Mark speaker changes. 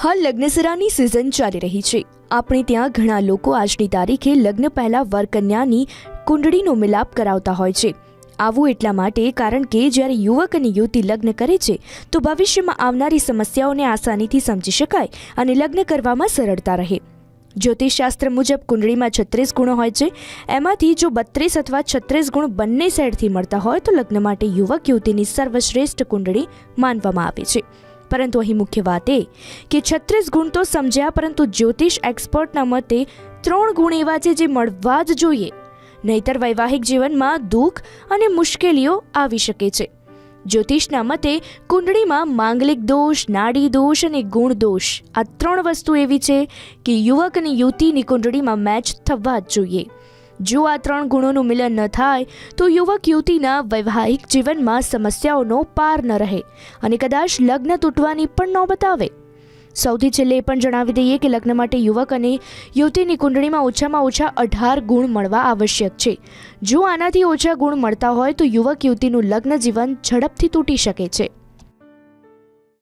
Speaker 1: હાલ લગ્નસરાની સિઝન ચાલી રહી છે. આપણે ત્યાં ઘણા લોકો આજની તારીખે લગ્ન પહેલાં વરકન્યાની કુંડળીનો મિલાપ કરાવતા હોય છે. આવું એટલા માટે કારણ કે જ્યારે યુવક અને યુવતી લગ્ન કરે છે, તો ભવિષ્યમાં આવનારી સમસ્યાઓને આસાનીથી સમજી શકાય અને લગ્ન કરવામાં સરળતા રહે. જ્યોતિષશાસ્ત્ર મુજબ કુંડળીમાં છત્રીસ ગુણો હોય છે. એમાંથી જો બત્રીસ અથવા છત્રીસ ગુણ બંને સાઈડથી મળતા હોય, તો લગ્ન માટે યુવક યુવતીની સર્વશ્રેષ્ઠ કુંડળી માનવામાં આવે છે. પરંતુ અહીં મુખ્ય વાત એ કે છત્રીસ ગુણ તો સમજ્યા, પરંતુ જ્યોતિષ એક્સપર્ટના મતે ત્રણ ગુણ એવા છે જે મળવા જ જોઈએ. નહીતર વૈવાહિક જીવનમાં દુઃખ અને મુશ્કેલીઓ આવી શકે છે. જ્યોતિષના મતે કુંડળીમાં માંગલિક દોષ, નાડી દોષ અને ગુણ દોષ આ ત્રણ વસ્તુ એવી છે કે યુવક અને યુવતીની કુંડળીમાં મેચ થવા જ જોઈએ. જો આ ત્રણ ગુણોનું મિલન ન થાય, તો યુવક યુવતીના વૈવાહિક જીવનમાં સમસ્યાઓનો પાર ન રહે અને કદાચ લગ્ન તૂટવાની પણ નોબત આવે સૌથી છેલ્લે એ પણ જણાવી દઈએ કે લગ્ન માટે યુવક અને યુવતીની કુંડળીમાં ઓછામાં ઓછા અઢાર ગુણ મળવા આવશ્યક છે. જો આનાથી ઓછા ગુણ મળતા હોય, તો યુવક યુવતીનું લગ્ન જીવન ઝડપથી તૂટી શકે છે.